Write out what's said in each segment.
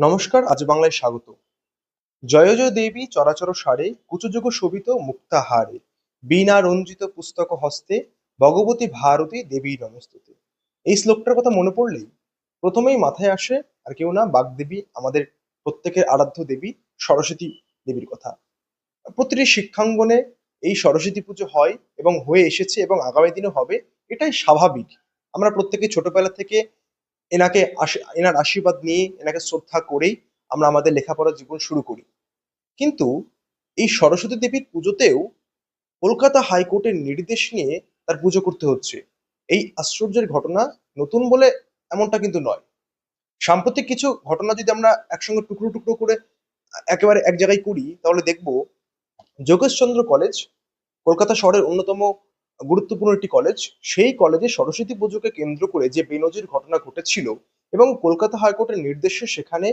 নমস্কার, আজ বাংলায় স্বাগত। জয় জয় দেবী, চরাচর সারে, কুচযুগ শোভিত মুক্তাহারে বিনা রঞ্জিত পুস্তক হস্তে, ভগবতী ভারতী দেবী নমস্তুতে। এই শ্লোকটার কথা মনে পড়লেই প্রথমেই মাথায় আসে আর কেউ না বাগদেবী, আমাদের প্রত্যেকের আরাধ্য দেবী, সরস্বতী দেবীর কথা। প্রতিটি শিক্ষাঙ্গনে এই সরস্বতী পুজো হয় এবং হয়ে এসেছে এবং আগামী দিনে হবে, এটাই স্বাভাবিক। আমরা প্রত্যেকে ছোটবেলা থেকে এনাকে এনার আশীর্বাদ নিয়ে, এনাকে শ্রদ্ধা করেই আমরা আমাদের লেখাপড়া জীবন শুরু করি। কিন্তু এই সরস্বতী দেবীর পুজোতেও কলকাতা হাইকোর্টের নির্দেশ নিয়ে তার পুজো করতে হচ্ছে। এই আশ্চর্যের ঘটনা নতুন বলে এমনটা কিন্তু নয়। সাম্প্রতিক কিছু ঘটনা যদি আমরা একসঙ্গে টুকরো টুকরো করে একেবারে এক জায়গায় করি, তাহলে দেখব যোগেশচন্দ্র কলেজ কলকাতা শহরের অন্যতম গুরুত্বপূর্ণ একটি কলেজ সেই কলেজে সরস্বতী পুজোকে কেন্দ্র করে যে বেনজির ঘটনা ঘটেছিল এবং কলকাতা হাইকোর্টের নির্দেশে সেখানে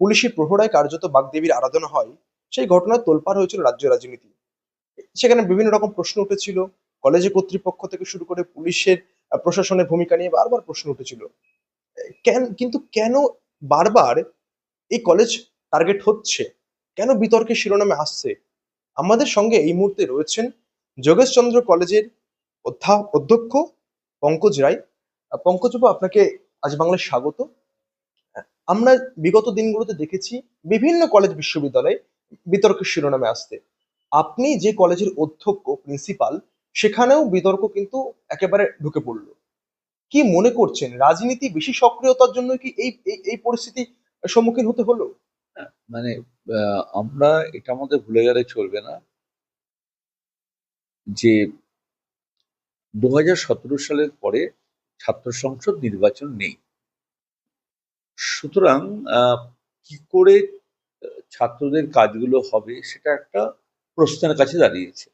পুলিশি প্রহরায় কার্যত বাগদেবীর আরাধনা হয়, সেই ঘটনায় তোলপাড় হয়েছিল রাজ্য রাজনীতি। সেখানে বিভিন্ন রকম প্রশ্ন উঠেছিল কলেজের কর্তৃপক্ষ থেকে শুরু করে পুলিশের প্রশাসনের ভূমিকা নিয়ে বারবার প্রশ্ন উঠেছিল। কেন, কিন্তু কেন বারবার এই কলেজ টার্গেট হচ্ছে? কেন বিতর্কের শিরোনামে আসছে? আমাদের সঙ্গে এই মুহূর্তে রয়েছেন যোগেশচন্দ্র কলেজের অধ্যক্ষ পঙ্কজ রায়। পঙ্কজবাবু আপনাকে আজ বাংলায় স্বাগত। আমরা বিগত দিনগুলোতে দেখেছি বিভিন্ন কলেজ বিশ্ববিদ্যালয়ে বিতর্কের শিরোনামে আসতে। আপনি যে কলেজের অধ্যক্ষ প্রিন্সিপাল সেখানেও বিতর্ক কিন্তু একেবারে ঢুকে পড়ল। কি মনে করছেন? রাজনীতি বেশি সক্রিয়তার জন্য কি এই এই- পরিস্থিতি সম্মুখীন হতে হলো? মানে আহ, আমরা এটা আমাদের ভুলে গেলে চলবে না যে দু হাজার সতেরো সালের পরে ছাত্র সংসদ নির্বাচন নেই। সুতরাং কি করে ছাত্রদের কাজগুলো হবে সেটা একটা প্রশ্নের কাছে দাঁড়িয়েছে।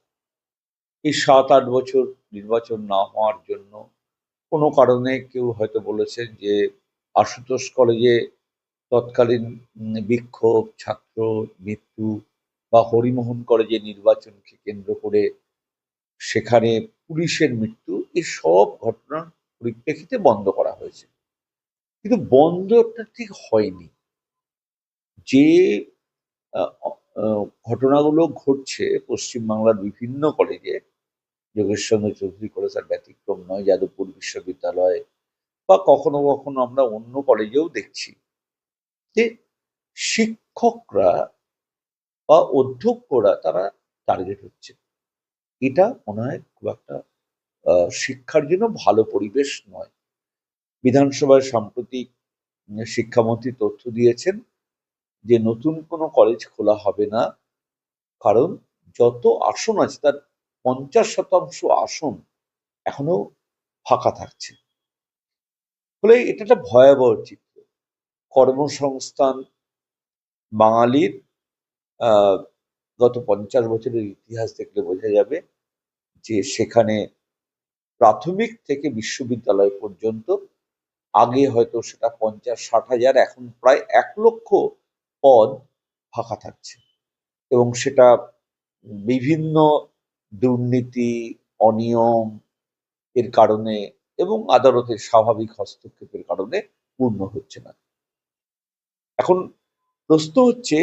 এই সাত আট বছর নির্বাচন না হওয়ার জন্য কোনো কারণে কেউ হয়তো বলেছেন যে আশুতোষ কলেজে তৎকালীন বিক্ষোভ, ছাত্র মৃত্যু বা হরিমোহন কলেজে নির্বাচনকে কেন্দ্র করে সেখানে পুলিশের মৃত্যু এই সব ঘটনার পরিপ্রেক্ষিতে বন্ধ করা হয়েছে। কিন্তু বন্ধটা ঠিক হয়নি। যে ঘটনাগুলো ঘটছে পশ্চিমবাংলার বিভিন্ন কলেজে, যোগেশচন্দ্র চৌধুরী কলেজ আর ব্যতিক্রম নয়, যাদবপুর বিশ্ববিদ্যালয়, বা কখনো কখনো আমরা অন্য কলেজেও দেখছি যে শিক্ষকরা বা অধ্যক্ষরা তারা টার্গেট হচ্ছে। এটা মনে হয় খুব একটা শিক্ষার জন্য ভালো পরিবেশ নয়। বিধানসভায় সাম্প্রতিক শিক্ষামন্ত্রী তথ্য দিয়েছেন যে নতুন কোনো কলেজ খোলা হবে না। কারণ যত আসন আছে, তার পঞ্চাশ শতাংশ আসন এখনও ফাঁকা থাকছে। ফলে এটা একটা ভয়াবহ চিত্র। কর্মসংস্থান বাঙালির গত পঞ্চাশ বছরের ইতিহাস দেখলে বোঝা যাবে যে সেখানে প্রাথমিক থেকে বিশ্ববিদ্যালয় পর্যন্ত আগে হয়তো সেটা পঞ্চাশ, ষাট হাজার, এখন প্রায় এক লক্ষ পদ ফাঁকা থাকছে। এবং সেটা বিভিন্ন দুর্নীতি, অনিয়ম এর কারণে এবং আদালতের স্বাভাবিক হস্তক্ষেপের কারণে পূর্ণ হচ্ছে না। এখন প্রশ্ন হচ্ছে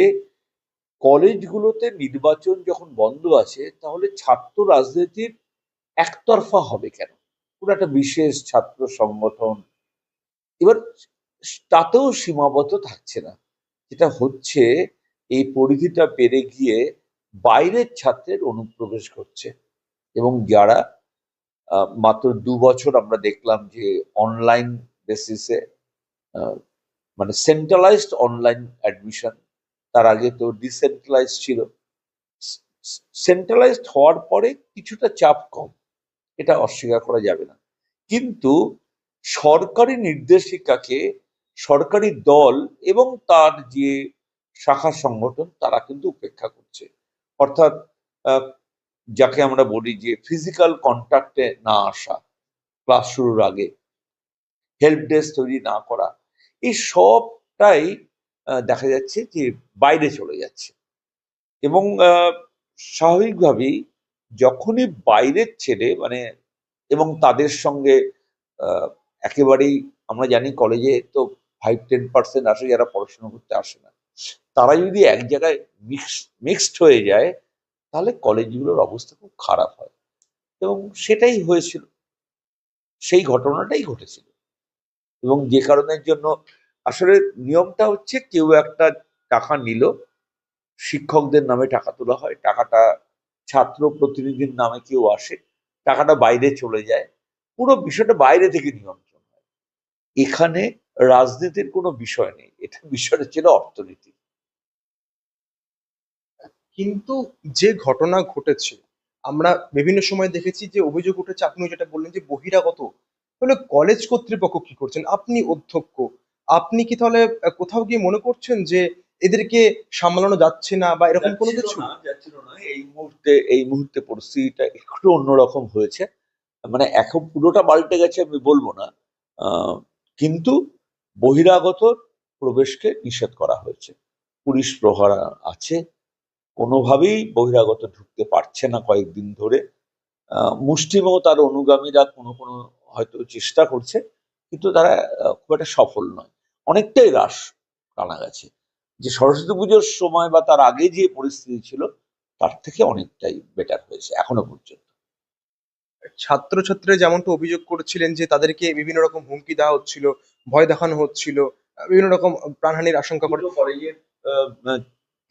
কলেজগুলোতে নির্বাচন যখন বন্ধ আছে, তাহলে ছাত্র রাজনীতির একতরফা হবে কেন? কোনো একটা বিশেষ ছাত্র সংগঠন। এবার তাতেও সীমাবদ্ধ থাকছে না। যেটা হচ্ছে, এই পরিধিটা পেরে গিয়ে বাইরের ছাত্রের অনুপ্রবেশ করছে এবং যারা মাত্র দু বছর আমরা দেখলাম যে অনলাইন বেসিসে মানে সেন্ট্রালাইজড অনলাইন অ্যাডমিশন তার আগে তো ডিসেন্ট্রালাইজ ছিল। সেন্ট্রালাইজড হওয়ার পরে কিছুটা চাপ কম। এটা অস্বীকার করা যাবে না। কিন্তু সরকারি নির্দেশিকাকে সরকারি দল এবং তার যে শাখা সংগঠন, তারা কিন্তু উপেক্ষা করছে। অর্থাৎ যাকে আমরা বলি যে ফিজিক্যাল কন্ট্যাক্টে না আসা ক্লাস শুরুর আগে হেল্প ডেস্ক তৈরি না করা, এই সবটাই দেখা যাচ্ছে যে বাইরে চলে যাচ্ছে। এবং স্বাভাবিকভাবেই যখনই বাইরের ছেলে মানে এবং তাদের সঙ্গে একেবারেই আমরা জানি কলেজে তো ফাইভ টেন পার্সেন্ট আসে যারা পড়াশোনা করতে আসে না। তারা যদি এক জায়গায় মিক্স মিক্সড হয়ে যায়, তাহলে কলেজগুলোর অবস্থা খুব খারাপ হয়। এবং সেটাই হয়েছিল। সেই ঘটনাটাই ঘটেছিল। এবং যে কারণের জন্য আসলে নিয়মটা হচ্ছে কেউ একটা টাকা নিল, শিক্ষকদের নামে টাকা তোলা হয়, টাকাটা ছাত্র প্রতিনিধির নামে কেউ আসে, টাকাটা বাইরে চলে যায়, পুরো বিষয়টা বাইরে থেকে নিয়ন্ত্রণ হয়। এখানে রাজনীতির কোনো বিষয় নেই, এটা বিষয়টা ছিল অর্থনীতি। কিন্তু যে ঘটনা ঘটেছে, আমরা বিভিন্ন সময় দেখেছি যে অভিযোগ উঠেছে আপনি যেটা বললেন যে বহিরাগত, তাহলে কলেজ কর্তৃপক্ষ কি করছেন? আপনি অধ্যক্ষ আপনি কি তাহলে কোথাও গিয়ে মনে করছেন যে এদেরকে সামলানো যাচ্ছে না বা এরকম কোনো কিছু? না, যাচ্ছিল না। এই মুহূর্তে এই মুহূর্তে পরিস্থিতিটা একটু অন্যরকম হয়েছে। মানে এখন পুরোটা পাল্টে গেছে আমি বলব না। আহ, কিন্তু বহিরাগত প্রবেশকে নিষেধ করা হয়েছে। পুলিশ প্রহরা আছে। কোনোভাবেই বহিরাগত ঢুকতে পারছে না কয়েকদিন ধরে। আহ, মুষ্টিম ও তার অনুগামীরা কোনো কোনো হয়তো চেষ্টা করছে কিন্তু তারা খুব একটা সফল নয়। অনেকটাই হ্রাস টানা গেছে। যে সরস্বতী পুজোর সময় বা তার আগে যে পরিস্থিতি ছিল তার থেকে অনেকটাই বেটার হয়েছে এখনও পর্যন্ত। ছাত্রছাত্রীরা যেমনটা অভিযোগ করেছিলেন যে তাদেরকে বিভিন্ন রকম হুমকি দেওয়া হচ্ছিল ভয় দেখানো হচ্ছিল বিভিন্ন রকম প্রাণহানির আশঙ্কা করে কলেজের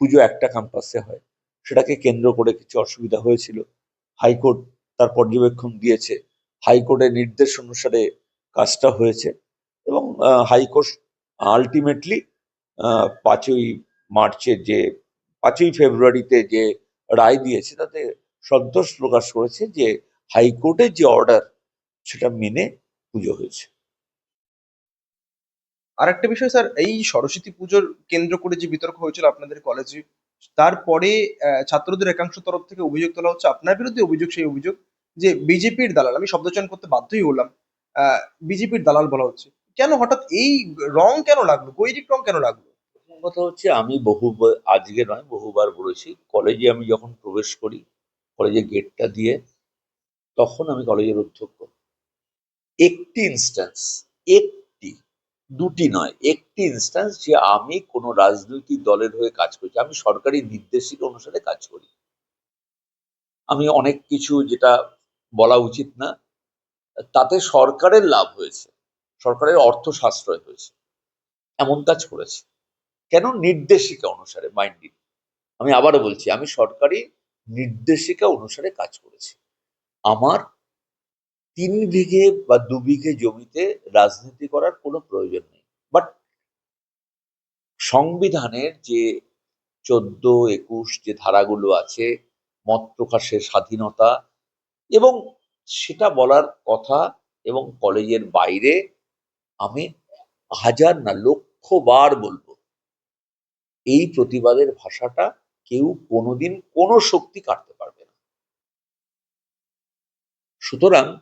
পুজো একটা ক্যাম্পাসে হয়। সেটাকে কেন্দ্র করে কিছু অসুবিধা হয়েছিল। হাইকোর্ট তার পর্যবেক্ষণ দিয়েছে। হাইকোর্টের নির্দেশ অনুসারে কাজটা হয়েছে এবং হাইকোর্ট আলটিমেটলি পাঁচই মার্চের যে, পাঁচই ফেব্রুয়ারিতে যে রায় দিয়েছে, তাতে সন্তোষ প্রকাশ করেছে যে হাইকোর্টের যে অর্ডার সেটা মেনে পুজো হয়েছে। আর একটা বিষয় স্যার, এই সরস্বতী পুজোর কেন্দ্র করে যে বিতর্ক হয়েছিল আপনাদের কলেজে তারপরে ছাত্রদের একাংশ তরফ থেকে অভিযোগ তোলা হচ্ছে, আপনার বিরুদ্ধে অভিযোগ, সেই অভিযোগ যে বিজেপির দালাল, আমি শব্দচয়ন করতে বাধ্যই হলাম বিজেপির দালাল বলা হচ্ছে। কেন হঠাৎ এই রং কেন লাগল? গৈরিক রং কেন লাগল? কথা হচ্ছে আমি বহু আজকে নয়, বহুবার বলেছি, কলেজে আমি যখন প্রবেশ করি কলেজের গেটটা দিয়ে, তখন আমি কলেজের অধ্যক্ষ। একটি ইনস্ট্যান্স একটি, দুটি নয়, একটি ইনস্ট্যান্স যে আমি কোনো রাজনৈতিক দলের হয়ে কাজ করছি, আমি সরকারি নির্দেশিকা অনুসারে কাজ করি। আমি অনেক কিছু যেটা বলা উচিত না, তাতে সরকারের লাভ হয়েছে। সরকারের অর্থ সাশ্রয় হয়েছে। এমন কাজ করেছে কেন নির্দেশিকা অনুসারে মাইন্ডিং আমি আবারও বলছি, আমি সরকারি নির্দেশিকা অনুসারে কাজ করেছি। আমার তিন বিঘে বা দু বিঘে জমিতে রাজনীতি করার কোনো প্রয়োজন নেই। বাট সংবিধানের যে চোদ্দ, একুশ যে ধারাগুলো আছে, মত প্রকাশের স্বাধীনতা এবং সেটা বলার কথা এবং কলেজের বাইরে আমি হাজার না লক্ষ বার বলব। এই প্রতিবাদের ভাষাটা কেউ কোনোদিন কোনো শক্তি কাটতে পারবে না। সুতরাং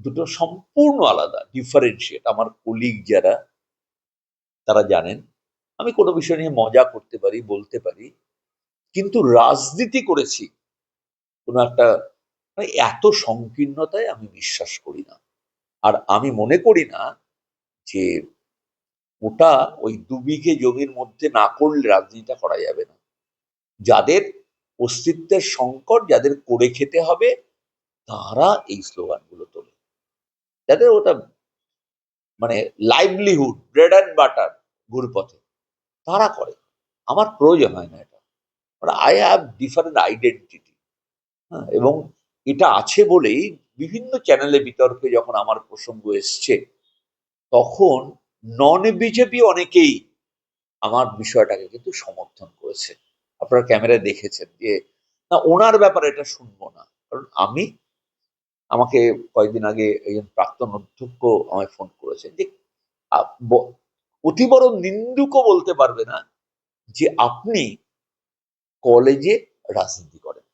দুটো সম্পূর্ণ আলাদা ডিফারেন্সিয়েট আমার কলিগ যারা, তারা জানেন, আমি কোনো বিষয় নিয়ে মজা করতে পারি, বলতে পারি, কিন্তু রাজনীতি করেছি, কোনো একটা মানে এত সংকীর্ণতায় আমি বিশ্বাস করি না। আর আমি মনে করি না যে ওটা ওই দু বিঘে জমির মধ্যে না করলে রাজনীতিটা করা যাবে না। যাদের অস্তিত্বের সংকট যাদের করে খেতে হবে, তারা এই স্লোগানগুলো তোলে। যাদের ওটা মানে লাইভলিহুড ব্রেড অ্যান্ড বাটার ঘুরপথে, তারা করে। আমার প্রয়োজন হয় না এটা। আই হ্যাভ ডিফারেন্ট আইডেন্টিটি হ্যাঁ এবং এটা আছে বলেই বিভিন্ন চ্যানেলে বিতর্কে যখন আমার প্রসঙ্গ এসছে তখন নন বিজেপি অনেকেই আমার বিষয়টাকে কিন্তু সমর্থন করেছে। আপনারা ক্যামেরায় দেখেছেন যে, না, ওনার ব্যাপারে এটা শুনব না। কারণ আমি আমাকে কয়েকদিন আগে একজন প্রাক্তন অধ্যক্ষ আমায় ফোন করেছেন যে অতি বড় নিন্দুকও বলতে পারবে না যে, আপনি কলেজে রাজনীতি করেন।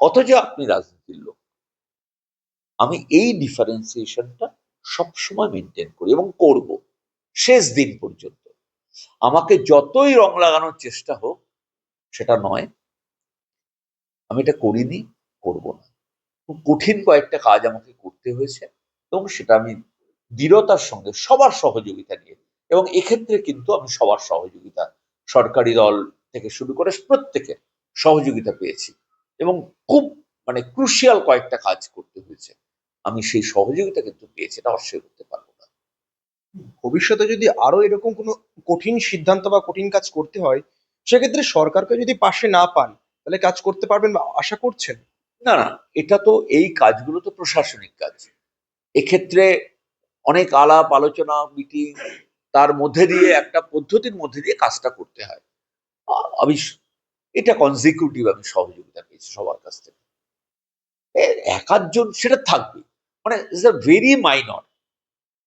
অথচ আপনি রাজনীতির লোক। আমি এই ডিফারেন্সিয়েশনটা সবসময় মেনটেন করি এবং করব। শেষ দিন পর্যন্ত। আমাকে যতই রং লাগানোর চেষ্টা হোক, সেটা নয়, আমি এটা করিনি, করব না। খুব কঠিন কয়েকটা কাজ আমাকে করতে হয়েছে এবং সেটা আমি দৃঢ়তার সঙ্গে, সবার সহযোগিতা নিয়ে এবং এক্ষেত্রে কিন্তু আমি সবার সহযোগিতা, সরকারি দল থেকে শুরু করে প্রত্যেকের সহযোগিতা পেয়েছি এবং খুব মানে ক্রুশিয়াল কয়েকটা কাজ করতে হয়েছে। আমি সেই সহযোগিতা কিন্তু পেয়েছি এটা অস্বীকার করতে পারব না। ভবিষ্যতে যদি আরও এরকম কোনো কঠিন সিদ্ধান্ত বা কঠিন কাজ করতে হয় সেক্ষেত্রে সরকারকে যদি পাশে না পান তাহলে কাজ করতে পারবেন বা আশা করছেন? না না এটা তো এই কাজগুলো তো প্রশাসনিক কাজ। এক্ষেত্রে অনেক আলাপ আলোচনা মিটিং তার মধ্যে দিয়ে একটা পদ্ধতির মধ্যে দিয়ে কাজটা করতে হয়। আমি এটা কনজিকিউটিভ আমি সহযোগিতা পেয়েছি সবার কাছ থেকে। এ- এক আধজন সেটা থাকবে। মানে ইটস আ ভেরি মাইনর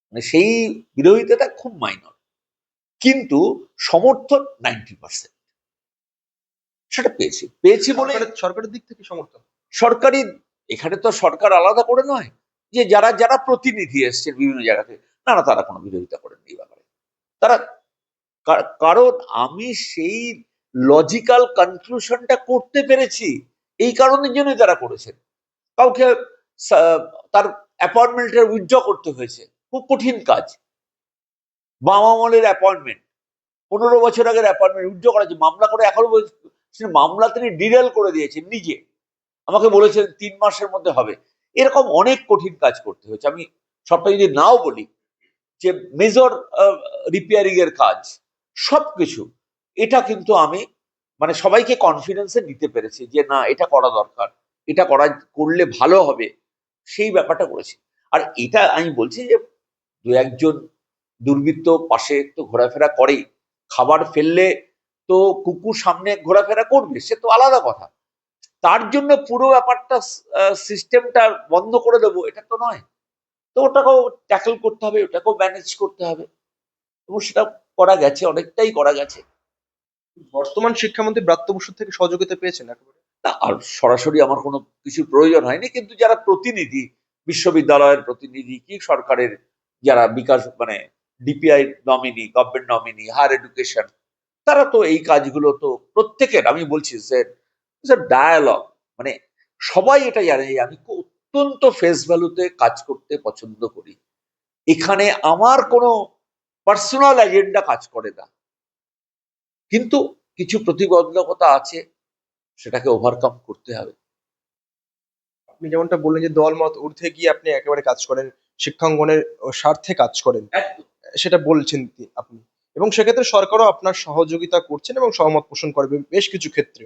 মানে সেই বিরোধিতাটা খুব মাইনর কিন্তু সমর্থন নাইনটি পার্সেন্ট সেটা পেয়েছি পেয়েছি বলে সরকারের দিক থেকে সমর্থন? সরকারি এখানে তো সরকার আলাদা করে নয় যে যারা যারা প্রতিনিধি এসছেন বিভিন্ন জায়গা থেকে না না তারা কোনো বিরোধিতা করেন এই ব্যাপারে। তারা কারণ আমি সেই লজিক্যাল কনক্লুশনটা করতে পেরেছি এই কারণের জন্যই তারা করেছেন। কাউকে তার অ্যাপয়েন্টমেন্টের উইথড্র করতে হয়েছে। খুব কঠিন কাজ। বাম আমলের অ্যাপয়েন্টমেন্ট। পনেরো বছর আগের অ্যাপয়েন্টমেন্ট উইথড্র করা হয়েছে। মামলা করে এখনও মামলা তিনি ডিরেল করে দিয়েছেন নিজে। আমাকে বলেছেন তিন মাসের মধ্যে হবে। এরকম অনেক কঠিন কাজ করতে হয়েছে। আমি সবটা যদি নাও বলি, যে মেজর রিপেয়ারিং এর কাজ, সবকিছু, এটা কিন্তু আমি মানে সবাইকে কনফিডেন্সে নিতে পেরেছি যে না, এটা করা দরকার। এটা করা, করলে ভালো হবে। সেই ব্যাপারটা করেছি। আর এটা আমি বলছি যে, দু একজন দুর্বৃত্ত পাশে তো ঘোরাফেরা করেই খাবার ফেললে তো কুকুর সামনে ঘোরাফেরা করবে, সে তো আলাদা কথা। তার জন্য পুরো ব্যাপারটা সিস্টেমটা বন্ধ করে দেবো, এটা তো নয়। তো ওটাকেও ট্যাকল করতে হবে, ওটাকেও ম্যানেজ করতে হবে। এবং সেটা করা গেছে, অনেকটাই করা গেছে। বর্তমান শিক্ষামন্ত্রী ব্রাত্য বসু থেকে সহযোগিতা পেয়েছেন একেবারে? আর সরাসরি আমার কোনো কিছুর প্রয়োজন হয়নি, কিন্তু যারা প্রতিনিধি, বিশ্ববিদ্যালয়ের প্রতিনিধি কি সরকারের যারা বিকাশ মানে DPI nominee government nominee higher education তারা তো এই কাজগুলো তো প্রত্যেকের, আমি বলছি স্যার ডায়ালগ মানে সবাই এটা জানে যে আমি অত্যন্ত ফেস ভ্যালুতে কাজ করতে পছন্দ করি। এখানে আমার কোনো পার্সোনাল এজেন্ডা কাজ করে না। কিন্তু কিছু প্রতিবন্ধকতা আছে সেটাকে ওভারকাম করতে হবে। আপনি যেমনটা বললেন যে দল মত ঊর্ধ্বে গিয়ে আপনি একেবারে কাজ করেন শিক্ষাঙ্গনের স্বার্থে কাজ করেন সেটা বলছেন আপনি। এবং সেক্ষেত্রে সরকারও আপনার সহযোগিতা করছেন এবং সহমত পোষণ করবে বেশ কিছু ক্ষেত্রে।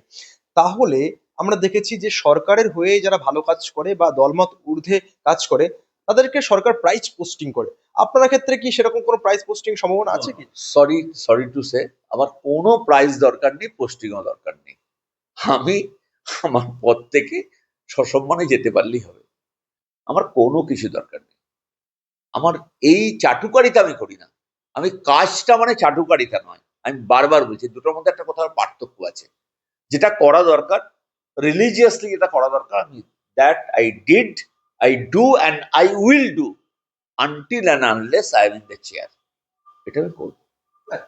তাহলে আমরা দেখেছি যে সরকারের হয়ে যারা ভালো কাজ করে বা দলমত ঊর্ধ্বে কাজ করে তাদেরকে সরকার প্রাইজ পোস্টিং করে। আপনার ক্ষেত্রে কি সেরকম কোনো প্রাইজ পোস্টিং সম্ভাবনা আছে কি? সরি সরি টু সে আমার কোনো প্রাইজ দরকার নেই পোস্টিংও দরকার নেই। আমি আমার পদ থেকে সসম্মানে যেতে পারলেই হবে। আমার কোনো কিছু দরকার নেই। আমার এই চাটুকারিতা আমি করি না। আমি কাজটা মানে চাটুকারিতা নয়। আমি বারবার বলছি, দুটোর মধ্যে একটা কোথাও পার্থক্য আছে। যেটা করা দরকার রিলিজিয়াসলি যেটা করা দরকার আমি that I did I do and I will do until and unless I am in the chair এটা আমি করব।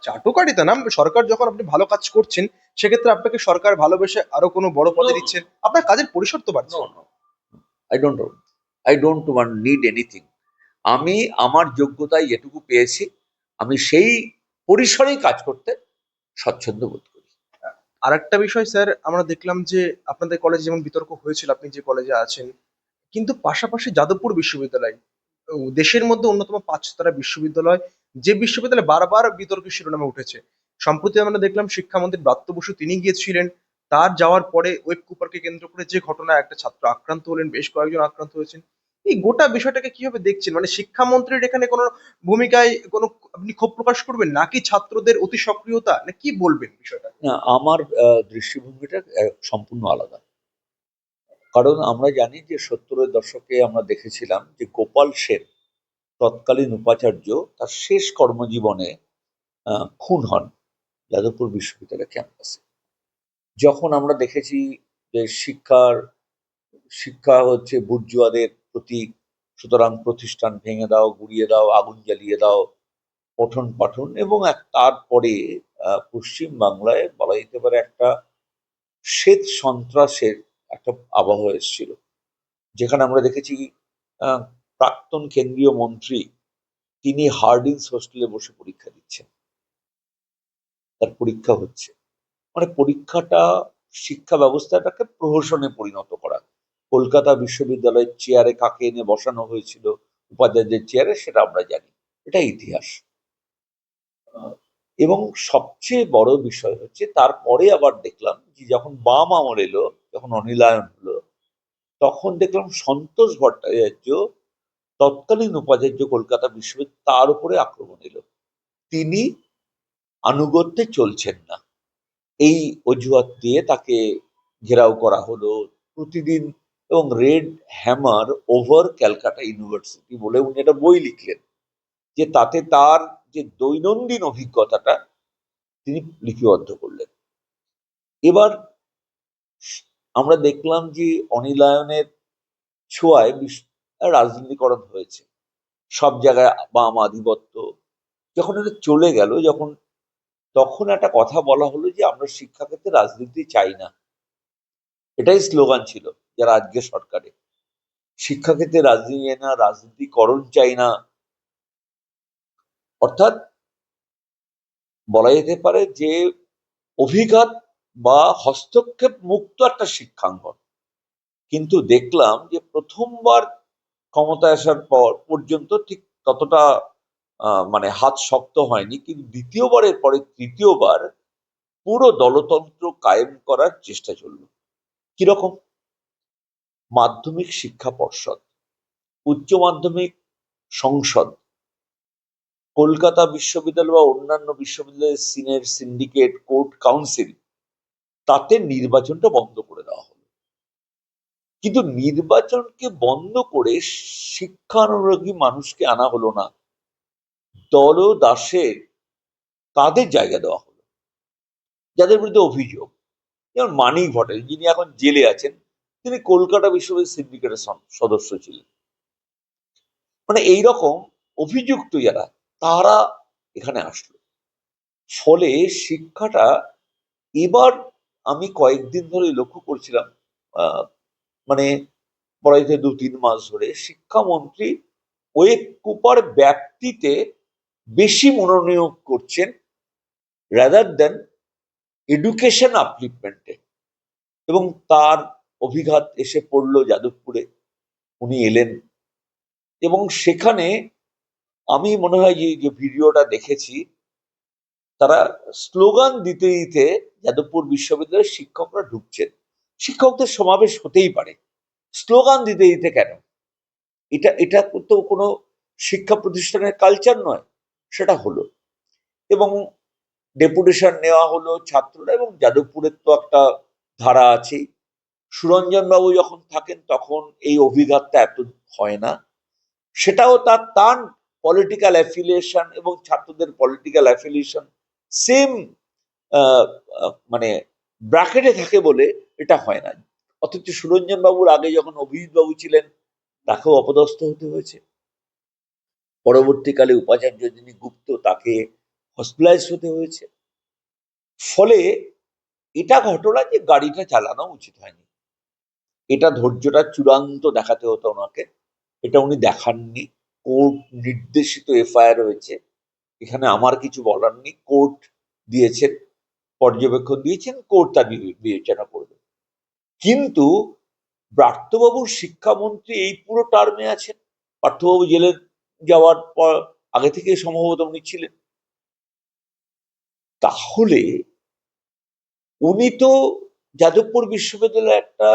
চাটুকারিতা না সরকার যখন আপনি ভালো কাজ করছেন সেক্ষেত্রে আপনাকে সরকার ভালোবেসে আরও কোনো বড় পদে. দিচ্ছেন আপনার কাজের পরিসর তো বাড়ছে don't know. I don't want need anything. আমি আমার যোগ্যতায় যেটুকু পেয়েছি আমি সেই পরিসরেই কাজ করতে স্বচ্ছন্দ বোধ করি আর একটা বিষয় স্যার আমরা দেখলাম যে আপনাদের কলেজে যেমন বিতর্ক হয়েছিল আপনি যে কলেজে আছেন কিন্তু পাশাপাশি যাদবপুর বিশ্ববিদ্যালয় ও দেশের মধ্যে অন্যতম পাঁচতারা বিশ্ববিদ্যালয় যে বিশ্ববিদ্যালয় বারবার বিতর্কের শিরোনামে উঠেছে, সম্প্রতি আমরা দেখলাম শিক্ষামন্ত্রী ব্রাত্য বসু তিনি গিয়েছিলেন, তার যাওয়ার পরে ওয়েব কুপারকে কেন্দ্র করে যে ঘটনা একটা ছাত্র আক্রান্ত হলেন, বেশ কয়েকজন আক্রান্ত হয়েছেন, এই গোটা বিষয়টাকে কীভাবে দেখছেন? মানে শিক্ষামন্ত্রীর এখানে কোনো ভূমিকায় কোনো আপনি ক্ষোভ প্রকাশ করবেন নাকি ছাত্রদের অতি সক্রিয়তা? না কি বলবেন বিষয়টা? না, আমার দৃষ্টিভঙ্গিটা সম্পূর্ণ আলাদা। কারণ আমরা জানি যে সত্তরের দশকে আমরা দেখেছিলাম যে গোপাল সেন তৎকালীন উপাচার্য তার শেষ কর্মজীবনে খুন হন যাদবপুর বিশ্ববিদ্যালয় ক্যাম্পাসে। যখন আমরা দেখেছি যে শিক্ষার, শিক্ষা হচ্ছে বুর্জুয়াদের প্রতীক, সুতরাং প্রতিষ্ঠান ভেঙে দাও, গুড়িয়ে দাও, আগুন জ্বালিয়ে দাও, পঠন পাঠন এবং তারপরে পশ্চিম বাংলায় বলা যেতে পারে একটা শ্বেত সন্ত্রাসের একটা আবহাওয়া এসেছিল। যেখানে আমরা দেখেছি প্রাক্তন কেন্দ্রীয় মন্ত্রী তিনি হার্ডিন্স হোস্টেলে বসে পরীক্ষা দিচ্ছেন। তার পরীক্ষা হচ্ছে। মানে পরীক্ষাটা, শিক্ষা ব্যবস্থাটাকে প্রহসনে পরিণত করা। কলকাতা বিশ্ববিদ্যালয়ের চেয়ারে কাকে এনে বসানো হয়েছিল উপাধ্যায়দের চেয়ারে সেটা আমরা জানি। এটা ইতিহাস। এবং সবচেয়ে বড় বিষয় হচ্ছে, তারপরে আবার দেখলাম যে যখন বাম আমল এলো, যখন অনিলায়ন হলো, তখন দেখলাম সন্তোষ ভট্টাচার্য তৎকালীন উপাচার্য কলকাতা বিশ্ববিদ্যালয় তার উপরে আক্রমণ এলো। তিনি আনুগত্যে চলছেন না। এই অজুহাত দিয়ে তাকে ঘেরাও করা হলো প্রতিদিন এবং red hammer over Calcutta university বলে উনি একটা বই লিখলেন, যে তাতে তার যে দৈনন্দিন অভিজ্ঞতাটা তিনি লিপিবদ্ধ করলেন। এবার আমরা দেখলাম যে অনিলায়নের ছোঁয়ায় রাজনীতিকরণ হয়েছে। সব জায়গায় বাম আধিপত্য। যখন এটা চলে গেল, যখন, তখন একটা কথা বলা হলো যে, আমরা শিক্ষাক্ষেত্রে রাজনীতি চাই না। এটাই স্লোগান ছিল যারা আজকে সরকারে। শিক্ষাক্ষেত্রে রাজনীতি না, রাজনীতিকরণ চাই না। অর্থাৎ, বলা যেতে পারে যে, অভিঘাত বা হস্তক্ষেপ মুক্ত একটা শিক্ষাঙ্গন। কিন্তু দেখলাম যে, প্রথমবার ক্ষমতায় আসার পর পর্যন্ত ঠিক ততটা মানে হাত শক্ত হয়নি। কিন্তু দ্বিতীয়বারের পরে তৃতীয়বার পুরো দলতন্ত্র কায়েম করার চেষ্টা চলল। কীরকম? মাধ্যমিক শিক্ষা পর্ষদ, উচ্চ মাধ্যমিক সংসদ, কলকাতা বিশ্ববিদ্যালয় বা অন্যান্য বিশ্ববিদ্যালয়ের সিনের সিন্ডিকেট কোর্ট কাউন্সিল, তাতে নির্বাচনটা বন্ধ করে দেওয়া কিন্তু নির্বাচনকে বন্ধ করে শিক্ষানুরাগী মানুষকে আনা হলো না। দল দাসের তাদের জায়গা দেওয়া হলো? যাদের বিরুদ্ধে অভিযোগ। যেমন মানিক ভট্টাচার্য, যিনি এখন জেলে আছেন, তিনি কলকাতা বিশ্ববিদ্যালয় সিন্ডিকেটের সদস্য ছিলেন। মানে এইরকম অভিযুক্ত যারা, তারা এখানে আসলো। ফলে শিক্ষাটা এবার আমি কয়েকদিন ধরে লক্ষ্য করছিলাম মানে পড়াইতে দু, তিন মাস ধরে শিক্ষামন্ত্রী ওয়েব কুপার ব্যাপ্তিতে বেশি মনোনিয়োগ করছেন রাদার দেন এডুকেশন আপলিপমেন্টে এবং তার অভিঘাত এসে পড়ল যাদবপুরে। উনি এলেন। এবং সেখানে আমি মনে হয় যে যে ভিডিওটা দেখেছি, তারা স্লোগান দিতে দিতে যাদবপুর বিশ্ববিদ্যালয়ের শিক্ষকরা ঢুকছেন। শিক্ষকদের সমাবেশ হতেই পারে। স্লোগান দিতে দিতে কেন? এটা এটা তো কোনো শিক্ষা প্রতিষ্ঠানের কালচার নয়, সেটা হলো। এবং ডেপুটেশন নেওয়া হলো ছাত্ররা এবং যাদবপুরের তো একটা ধারা আছেই। সুরঞ্জনবাবু যখন থাকেন তখন এই অভিঘাতটা এত হয় না। সেটাও তার তার পলিটিক্যাল অ্যাফিলিয়েশন এবং ছাত্রদের পলিটিক্যাল অ্যাফিলিয়েশন সেম মানে ব্র্যাকেটে থাকে বলে এটা হয় না। অথচ সুরঞ্জন বাবুর আগে যখন অভিজিৎ বাবু ছিলেন, তাকেও অপদস্থ হতে হয়েছে। পরবর্তীকালে উপাচার্য যিনি গুপ্ত, তাকে হসপিটালাইজ হতে হয়েছে। ফলে এটা ঘটনা যে গাড়িটা চালানো উচিত হয়নি। এটা ধৈর্যটা চূড়ান্ত দেখাতে হতো ওনাকে। এটা উনি দেখাননি। কোর্ট নির্দেশিত এফআইআর হয়েছে এখানে আমার কিছু বলার নেই। কোর্ট দিয়েছেন, পর্যবেক্ষণ দিয়েছেন, কোর্ট তা বিবেচনা করবে। কিন্তু ব্রাত্যবাবুর শিক্ষামন্ত্রী এই পুরো টার্মে আছেন। পার্থবাবু জেলে যাওয়ার পর আগে থেকে সম্ভবত উনি ছিলেন। তাহলে উনি তো যাদবপুর বিশ্ববিদ্যালয়ে একটা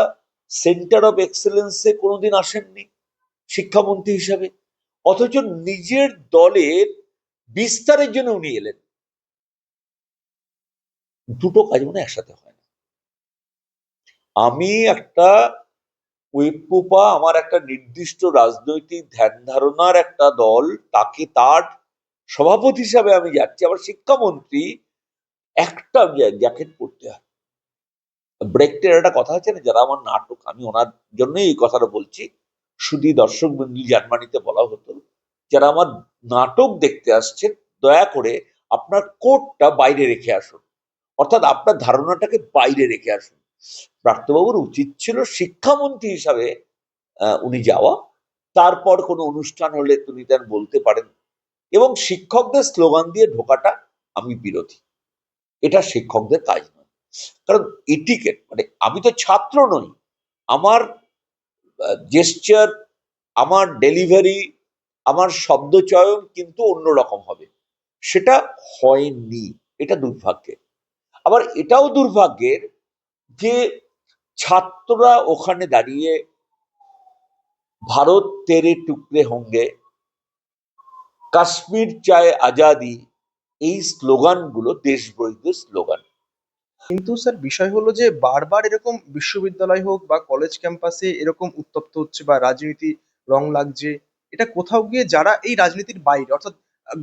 সেন্টার অফ এক্সেলেন্সে কোনোদিন আসেননি শিক্ষামন্ত্রী হিসাবে। অথচ নিজের দলের বিস্তারের জন্য উনি এলেন। দুটো কাজ মানে একসাথে হয় আমি একটা ওয়েবকুপা আমার একটা নির্দিষ্ট রাজনৈতিক ধ্যান ধারণার একটা দল, তাকে তার সভাপতি হিসাবে আমি যাচ্ছি। আবার শিক্ষামন্ত্রী একটা জ্যাকেট পরতে হয়। ব্রেকটের একটা কথা আছে না, যারা আমার নাটক, আমি ওনার জন্যই এই কথাটা বলছি। শুধু দর্শক মন্ডলী জার্মানিতে বলা হতো, যারা আমার নাটক দেখতে আসছেন, দয়া করে আপনার কোটটা বাইরে রেখে আসুন। অর্থাৎ আপনার ধারণাটাকে বাইরে রেখে আসুন। প্রাপ্তবাবুর উচিত ছিল শিক্ষামন্ত্রী হিসাবে উনি যাওয়া। তারপর কোনো অনুষ্ঠান হলে তিনি তার বলতে পারেন। এবং শিক্ষকদের স্লোগান দিয়ে ঢোকাটা আমি বিরোধী। এটা শিক্ষকদের কাজ নয়। কারণ এটিকেট মানে আমি তো ছাত্র নই। আমার জেস্টার আমার ডেলিভারি আমার শব্দচয়ন কিন্তু অন্যরকম হবে। সেটা হয়নি। এটা দুর্ভাগ্যের। আবার এটাও দুর্ভাগ্যের যে ছাত্ররা ওখানে দাঁড়িয়ে ভারত তেরে টুকরে হোঙ্গে, কাশ্মীর চায় আজাদি, এই স্লোগানগুলো দেশবিরোধী স্লোগান। কিন্তু স্যার, বিষয় হলো যে বারবার এরকম বিশ্ববিদ্যালয় হোক বা কলেজ ক্যাম্পাসে এরকম উত্তপ্ত হচ্ছে বা রাজনীতি রং লাগছে, এটা কোথাও গিয়ে যারা এই রাজনীতির বাইরে, অর্থাৎ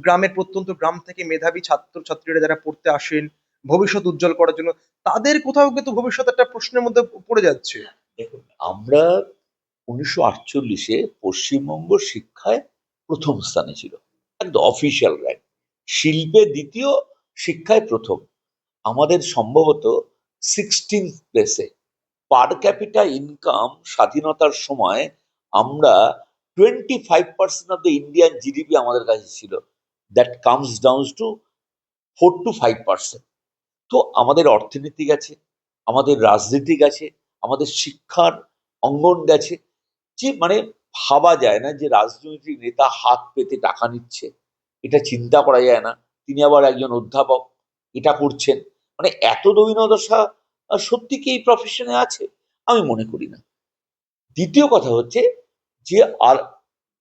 গ্রামের প্রত্যন্ত গ্রাম থেকে মেধাবী ছাত্র ছাত্রীরা যারা পড়তে আসেন ভবিষ্যৎ উজ্জ্বল করার জন্য, তাদের কোথাও কিন্তু ভবিষ্যৎ একটা প্রশ্নের মধ্যে পড়ে যাচ্ছে। দেখুন, আমরা উনিশশো আটচল্লিশে পশ্চিমবঙ্গ শিক্ষায় প্রথম স্থানে ছিল। একদম অফিসিয়াল র্যাঙ্ক শিল্পে দ্বিতীয়, শিক্ষায় প্রথম। আমাদের সম্ভবত সিক্সটিন প্লেসে পার ক্যাপিটা ইনকাম স্বাধীনতার সময় আমরা twenty five percent of the Indian GDP আমাদের কাছে ছিল। That comes down to four to five percent তো আমাদের অর্থনীতি গেছে, আমাদের রাজনীতি গেছে, আমাদের শিক্ষার অঙ্গন গেছে। যে মানে ভাবা যায় না যে রাজনৈতিক নেতা হাত পেতে টাকা নিচ্ছে। এটা চিন্তা করা যায় না। তিনি আবার একজন অধ্যাপক, এটা করছেন। মানে এত দৈনদশা সত্যি কি এই প্রফেশনে আছে? আমি মনে করি না। দ্বিতীয় কথা হচ্ছে যে আর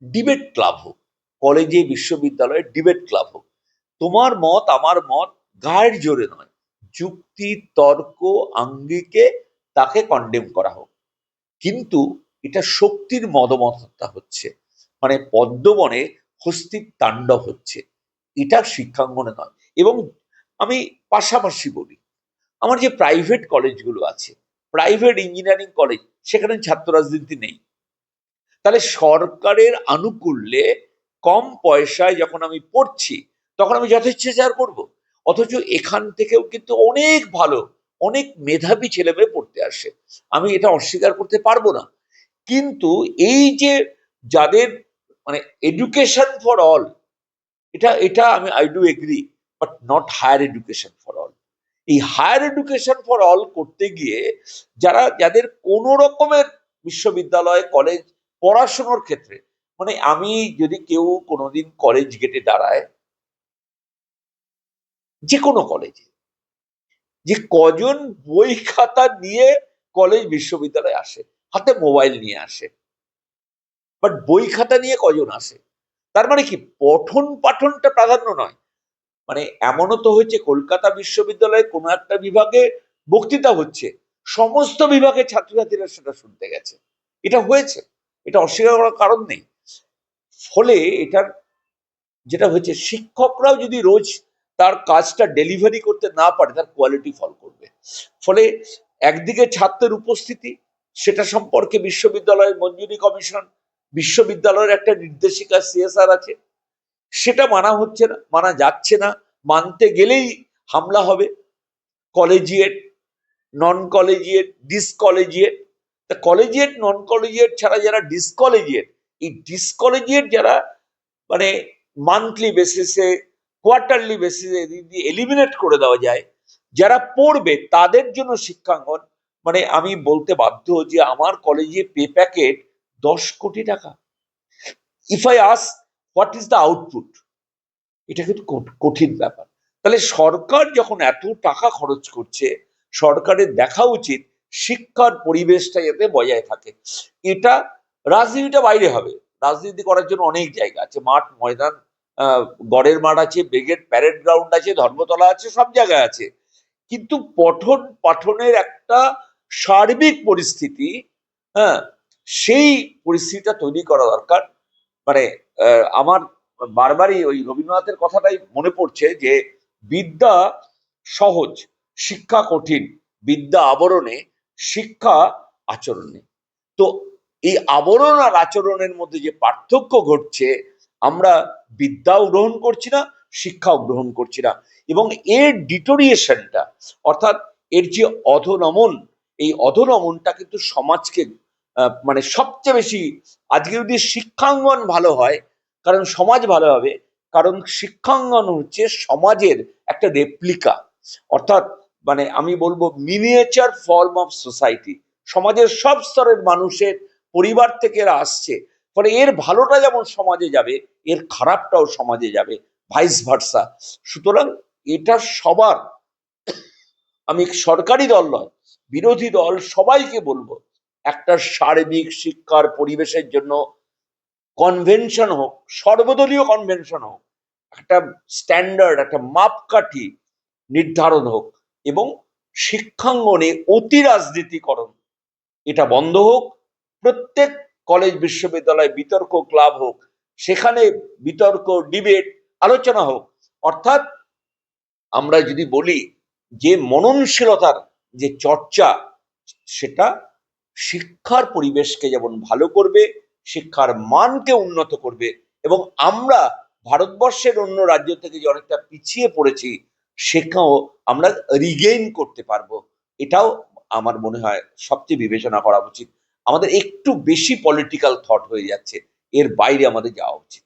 ডিবেট ক্লাব হোক কলেজে বিশ্ববিদ্যালয়ে ডিবেট ক্লাব হোক, তোমার মত, আমার মত, গায়ের জোরে নয়। যুক্তি, তর্ক, আঙ্গিকে তাকে কন্ডেম করা হোক। কিন্তু এটা শক্তির মদমত্তা হচ্ছে। মানে পদ্মবনে হস্তির তাণ্ডব হচ্ছে। এটা শিক্ষাঙ্গনে নয়। এবং আমি পাশাপাশি বলি, আমার যে প্রাইভেট কলেজগুলো আছে প্রাইভেট ইঞ্জিনিয়ারিং কলেজ সেখানে ছাত্র রাজনীতি নেই। তাহলে সরকারের আনুকূল্যে কম পয়সায় যখন আমি পড়ছি, তখন আমি যথেচ্ছাচার করব? অথচ এখান থেকেও কিন্তু অনেক ভালো, অনেক মেধাবী ছেলেমেয়ে পড়তে আসে। আমি এটা অস্বীকার করতে পারব না। কিন্তু এই যে যাদের মানে এডুকেশন ফর অল এটা এটা আমি I do agree but not higher education for all এই হায়ার এডুকেশন ফর অল করতে গিয়ে যারা, যাদের কোনো রকমের বিশ্ববিদ্যালয় কলেজ পড়াশুনোর ক্ষেত্রে মানে আমি যদি কেউ কোনোদিন কলেজ গেটে দাঁড়ায় যে কোনো কলেজে যে কজন বই খাতা নিয়ে কলেজ বিশ্ববিদ্যালয়ে আসে, হাতে মোবাইল নিয়ে আসে। বাট বই খাতা নিয়ে কজন আসে? তার মানে কি, পঠন পাঠনটা প্রাধান্য নয়। মানে এমনও তো হয়েছে, কলকাতা বিশ্ববিদ্যালয়ে কোনো একটা বিভাগে বক্তৃতা হচ্ছে, সমস্ত বিভাগের ছাত্রছাত্রীরা সেটা শুনতে গেছে। এটা হয়েছে, এটা অস্বীকার করার কারণ নেই। ফলে এটার, যেটা হয়েছে, শিক্ষকরাও যদি রোজ তার কাজটা ডেলিভারি করতে না পারে, তার কোয়ালিটি ফল করবে। ফলে একদিকে ছাত্রের উপস্থিতি, সেটা সম্পর্কে বিশ্ববিদ্যালয়ের মঞ্জুরি কমিশন, বিশ্ববিদ্যালয়ের একটা নির্দেশিকা সিএসআর আছে, সেটা মানা হচ্ছে না, মানা যাচ্ছে না, মানতে গেলেই হামলা হবে কলেজিয়েট নন কলেজিয়েট ডিসকলেজিয়েট তা কলেজিয়েট নন কলেজিয়েট ছাড়া যারা ডিসকলেজিয়েট এই ডিসকলেজিয়েট যারা মানে মান্থলি বেসিসে কোয়ার্টারলি বেসিসে যদি এলিমিনেট করে দেওয়া যায়, যারা পড়বে তাদের জন্য শিক্ষাঙ্গন মানে আমি বলতে বাধ্য যে আমার কলেজে পে প্যাকেট দশ কোটি টাকা। If I ask what is the output এটা কিন্তু কঠিন ব্যাপার। তাহলে সরকার যখন এত টাকা খরচ করছে, সরকারের দেখা উচিত শিক্ষার পরিবেশটা যাতে বজায় থাকে। এটা রাজনীতিটা বাইরে হবে। রাজনীতি করার জন্য অনেক জায়গা আছে, মাঠ, ময়দান গড়ের মাঠ আছে ব্রিগেড প্যারেড গ্রাউন্ড আছে, ধর্মতলা আছে, সব জায়গায় আছে। কিন্তু পঠন, পাঠনের একটা সার্বিক পরিস্থিতি হ্যাঁ সেই পরিস্থিতিটা তৈরি করা দরকার। মানে আমার বারবারই ওই রবীন্দ্রনাথের কথাটাই মনে পড়ছে যে, বিদ্যা সহজ, শিক্ষা কঠিন, বিদ্যা আবরণে, শিক্ষা আচরণে। তো এই আবরণ আর আচরণের মধ্যে যে পার্থক্য ঘটছে আমরা বিদ্যাও গ্রহণ করছি না, শিক্ষাও গ্রহণ করছি না। এবং এর ডিটোরিয়েশনটা অর্থাৎ এর যে অধনমন, এই অধনমনটা কিন্তু সমাজকে মানে সবচেয়ে বেশি, আজকে যদি শিক্ষাঙ্গন ভালো হয়, কারণ সমাজ ভালো হবে, কারণ শিক্ষাঙ্গন হচ্ছে সমাজের একটা রেপ্লিকা অর্থাৎ মানে আমি বলব মিনিয়েচার ফর্ম অফ সোসাইটি সমাজের সব স্তরের মানুষের পরিবার থেকে এরা আসছে। ফলে এর ভালোটা যেমন সমাজে যাবে এর খারাপটাও সমাজে যাবে ভাইস ভার্সা সুতরাং এটা সবার, আমি সরকারি দল নয়, বিরোধী দল সবাইকে বলব, একটা সার্বিক শিক্ষার পরিবেশের জন্য কনভেনশন হোক, সর্বদলীয় কনভেনশন হোক, একটা স্ট্যান্ডার্ড একটা মাপকাঠি নির্ধারণ হোক এবং শিক্ষাঙ্গনে অতি রাজনীতিকরণ, এটা বন্ধ হোক, প্রত্যেক কলেজ বিশ্ববিদ্যালয় বিতর্ক ক্লাব হোক সেখানে বিতর্ক ডিবেট আলোচনা হোক। অর্থাৎ আমরা যদি বলি যে মননশীলতার যে চর্চা, সেটা শিক্ষার পরিবেশকে যেমন ভালো করবে, শিক্ষার মানকে উন্নত করবে এবং আমরা ভারতবর্ষের অন্য রাজ্য থেকে যে অনেকটা পিছিয়ে পড়েছি, সেখানেও আমরা রিগেইন করতে পারব। এটাও আমার মনে হয় সবচেয়ে বিবেচনা করা উচিত। আমাদের একটু বেশি পলিটিক্যাল থট হয়ে যাচ্ছে। এর বাইরে আমাদের যাওয়া উচিত।